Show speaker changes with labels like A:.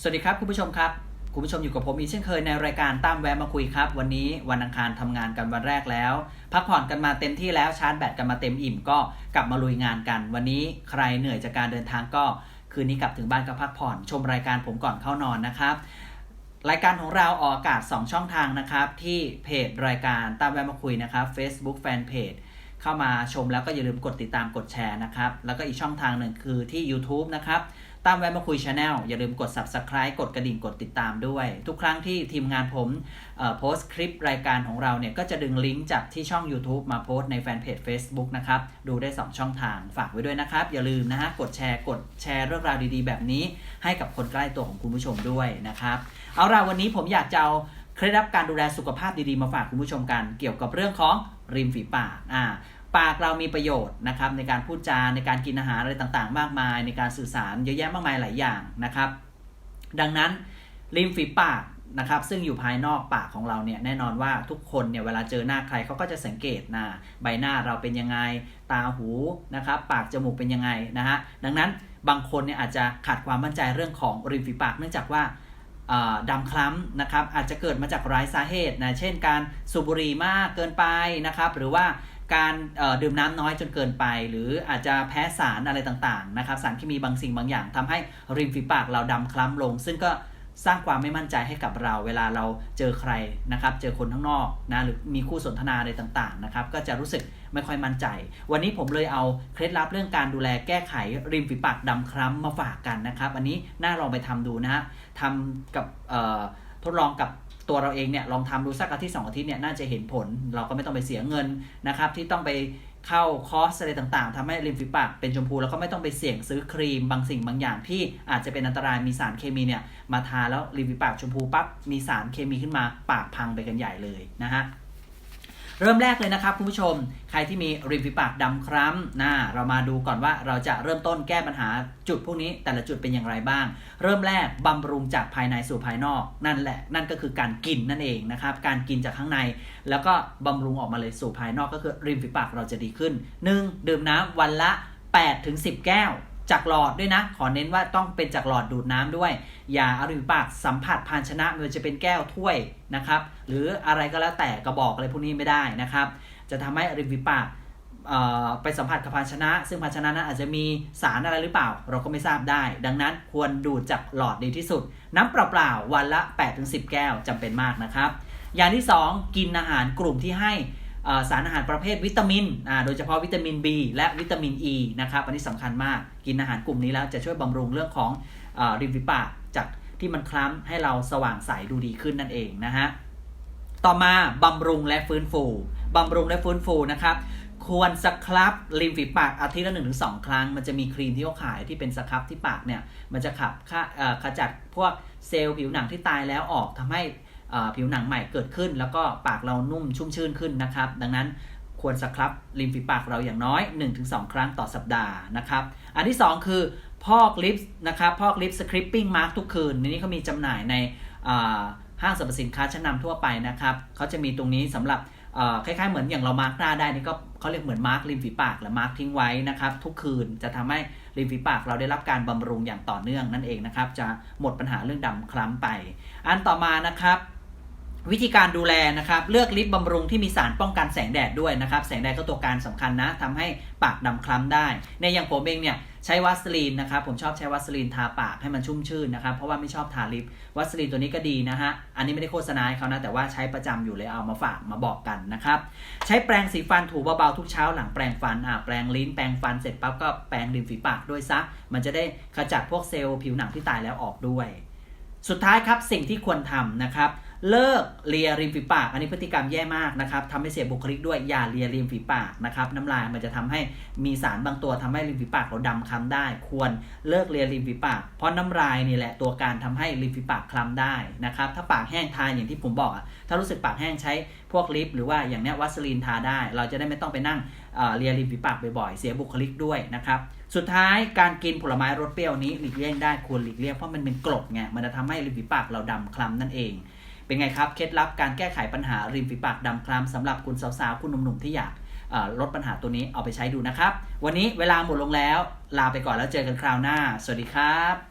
A: สวัสดีครับคุณผู้ชมครับ คุณผู้ชมอยู่กับผมอีกเช่นเคยในรายการตามแวะมาคุยครับ วันนี้วันอังคารทำงานกันวันแรกแล้ว พักผ่อนกันมาเต็มที่แล้วชาร์จแบตกันมาเต็มอิ่มก็กลับมาลุยงานกัน วันนี้ใครเหนื่อยจากการเดินทางก็คืนนี้กลับถึงบ้านก็พักผ่อน ชมรายการผมก่อนเข้านอนนะครับรายการของเราออกอากาศ 2 ช่องทางนะครับ ที่เพจรายการตามแวะมาคุยนะครับ Facebook Fanpage เข้ามาชมแล้วก็อย่าลืมกดติดตามกดแชร์นะครับ แล้วก็อีกช่องทางหนึ่งคือที่ YouTube นะครับตามแวะมาคุยชาแนลอย่าลืมกด Subscribe กดกระดิ่งกดติดตามด้วย ทุกครั้งที่ทีมงานผมเอ่อโพสต์คลิปรายการของเราเนี่ย ก็จะดึงลิงก์จากที่ช่อง YouTube มาโพสต์ในแฟนเพจ Facebook นะครับ ดูได้ 2 ช่องทางฝากไว้ด้วยนะครับ อย่าลืมนะฮะ กดแชร์กดแชร์เรื่องราวดีๆ แบบนี้ ให้กับคนใกล้ตัวของคุณผู้ชมด้วยนะครับ เอาล่ะวันนี้ผมอยากจะเอา เคล็ดลับการดูแลสุขภาพดีๆมาฝากคุณผู้ชมกัน เกี่ยวกับเรื่องของริมฝีปากอ่าปากเรามีประโยชน์นะครับในการพูดจาในการกินอาหารอะไรต่างๆ มากมาย ในการสื่อสารเยอะแยะมากมายหลายอย่างนะครับ ดังนั้นริมฝีปากนะครับซึ่งอยู่ภายนอกปากของเราเนี่ยแน่นอนว่าทุกคนเนี่ยเวลาเจอหน้าใครเขาก็จะสังเกตนะใบหน้าเราเป็นยังไงตาหูนะครับปากจมูกเป็นยังไงนะฮะดังนั้นบางคนเนี่ยอาจจะขาดความมั่นใจเรื่องของริมฝีปาก เนื่องจากว่า ดำคล้ำนะครับอาจจะเกิดมาจากหลายสาเหตุนะเช่นการสูบบุหรี่มากเกินไปนะครับหรือว่าการดื่มน้ำน้อยจนเกินไป หรืออาจจะแพ้สารอะไรต่างๆนะครับสารเคมีบางสิ่งบางอย่างทำให้ริมฝีปากเราดำคล้ำลง ซึ่งก็ สร้างความไม่มั่นใจให้กับเรา เวลาเราเจอใครนะครับ เจอคนข้างนอกนะหรือมีคู่สนทนาอะไรต่างๆนะครับ ก็จะรู้สึกไม่ค่อยมั่นใจ วันนี้ผมเลยเอาเคล็ดลับเรื่องการดูแลแก้ไขริมฝีปากดำคล้ำมาฝากกันนะครับ อันนี้น่าลองไปทำดูนะฮะทำกับทดลองกับตัวเราเองเนี่ยลองทำดูสักอาทิตย์สองอาทิตย์เนี่ยน่าจะเห็นผล เราก็ไม่ต้องไปเสียเงินนะครับ ที่ต้องไป เข้าคอสอะไรต่างๆทำให้ริมฝีปากเป็นชมพู แล้วก็ไม่ต้องไปเสี่ยงซื้อครีมบางสิ่งบางอย่างที่อาจจะเป็นอันตรายมีสารเคมีเนี่ยมาทาแล้วริมฝีปากชมพูปั๊บมีสารเคมีขึ้นมาปากพังไปกันใหญ่เลยนะฮะ เริ่มแรกเลยนะครับคุณผู้ชม ใครที่มีริมฝีปากดำคล้ำนะเรามาดูก่อนว่าเราจะเริ่มต้นแก้ปัญหาจุดพวกนี้แต่ละจุดเป็นอย่างไรบ้าง เริ่มแรกบำรุงจากภายในสู่ภายนอก นั่นแหละนั่นก็คือการกินนั่นเองนะครับการกินจากข้างใน แล้วก็บำรุงออกมาเลยสู่ภายนอกก็คือริมฝีปากเราจะดีขึ้น 1. ดื่มน้ำวันละ 8-10 แก้ว จากหลอดด้วยนะ ขอเน้นว่าต้องเป็นจากหลอดดูดน้ำด้วย อย่าเอาริมปากสัมผัสภาชนะไม่ว่าจะเป็นแก้วถ้วยนะครับหรืออะไรก็แล้วแต่กระบอกอะไรพวกนี้ไม่ได้นะครับ จะทำให้ริมฝีปากไปสัมผัสกับภาชนะ ซึ่งภาชนะนั้นอาจจะมีสารอะไรหรือเปล่า เราก็ไม่ทราบได้ ดังนั้นควรดูดจากหลอดดีที่สุด น้ำเปล่าๆวันละ 8-10 แก้วจำเป็นมากนะครับ อย่างที่ 2 กินอาหารกลุ่มที่ให้ สารอาหารประเภทวิตามิน โดยเฉพาะวิตามิน B และวิตามิน E นะครับ อันนี้สำคัญมาก กินอาหารกลุ่มนี้แล้วจะช่วยบำรุงเรื่องของอริมฝีปากจากที่มันคล้ำให้เราสว่างใสดูดีขึ้นนั่นเองนะฮะ ต่อมาบำรุงและฟื้นฟูบำรุงและฟื้นฟูนะครับ ควรสครับริมฝีปากอาทิตย์ละหนึ่งถึงสองครั้ง มันจะมีครีมที่เขาขายที่เป็นสครับที่ปากเนี่ย มันจะขับขจัดพวกเซลล์ผิวหนังที่ตายแล้วออกทำให้ ผิวหนังใหม่เกิดขึ้น แล้วก็ปากเรานุ่มชุ่มชื่นขึ้นนะครับ ดังนั้นควรสครับริมฝีปากเราอย่างน้อย 1-2 ครั้งต่อสัปดาห์นะครับ อันที่ 2 คือพอกลิปส์นะครับพอกลิปสคริปปิ้งมาร์กทุกคืนในนี้เขามีจำหน่ายในห้างสรรพสินค้าชั้นนำทั่วไปนะครับเขาจะมีตรงนี้สำหรับคล้ายๆเหมือนอย่างเรามาร์กหน้าได้นี่ก็เขาเรียกเหมือนมาร์กริมฝีปากหรือมาร์กทิ้งไว้นะครับทุกคืนจะทำให้ริมฝีปากเราได้รับการบำรุงอย่างต่อเนื่องนั่นเองนะครับจะหมดปัญหาเรื่องดำคล้ำไป อันต่อมานะครับ วิธีการดูแลนะครับ เลือกลิปบำรุงที่มีสารป้องกันแสงแดดด้วยนะครับ แสงแดดก็ตัวการสำคัญนะทำให้ปากดำคล้ำได้ ในอย่างผมเองเนี่ยใช้วัสลีนนะครับ ผมชอบใช้วัสลีนทาปากให้มันชุ่มชื่นนะครับ เพราะว่าไม่ชอบทาลิปวัสลีนตัวนี้ก็ดีนะฮะ อันนี้ไม่ได้โฆษณาให้เขานะ แต่ว่าใช้ประจำอยู่เลยเอามาฝากมาบอกกันนะครับ ใช้แปรงสีฟันถูเบาๆทุกเช้าหลังแปรงฟันอ่าแปรงลิ้นแปรงฟันเสร็จปั๊บก็แปรงริมฝีปากด้วยซะ มันจะได้ขจัดพวกเซลล์ผิวหนังที่ตายแล้วออกด้วย สุดท้ายครับสิ่งที่ควรทำนะครับ เลิกเลียริมฝีปาก อันนี้พฤติกรรมแย่มากนะครับทำให้เสียบุคลิกด้วยอย่าเลียริมฝีปากนะครับน้ำลายมันจะทำให้มีสารบางตัวทำให้ริมฝีปากเราดำคล้ำได้ ควรเลิกเลียริมฝีปาก เพราะน้ำลายนี่แหละตัวการทำให้ริมฝีปากคล้ำได้นะครับถ้าปากแห้งทานอย่างที่ผมบอกถ้ารู้สึกปากแห้งใช้พวกลิปหรือว่าอย่างเนี้ยวัสลีนทาได้ เราจะได้ไม่ต้องไปนั่งเเลียริมฝีปากบ่อยๆเสียบุคลิกด้วยนะครับสุดท้ายการกินผลไม้รสเปรี้ยวนี้หลีกเลี่ยงได้ควรหลีกเลี่ยงเพราะมันเป็นกรดไงมันจะทำให้ริมฝีปากเราดำคล้ำนั่นเอง เป็นไงครับ เคล็ดลับการแก้ไขปัญหาริมฝีปากดำคล้ำสำหรับคุณสาวๆ คุณหนุ่มๆ ที่อยากลดปัญหาตัวนี้เอาไปใช้ดูนะครับ วันนี้เวลาหมดลงแล้ว ลาไปก่อนแล้วเจอกันคราวหน้า สวัสดีครับ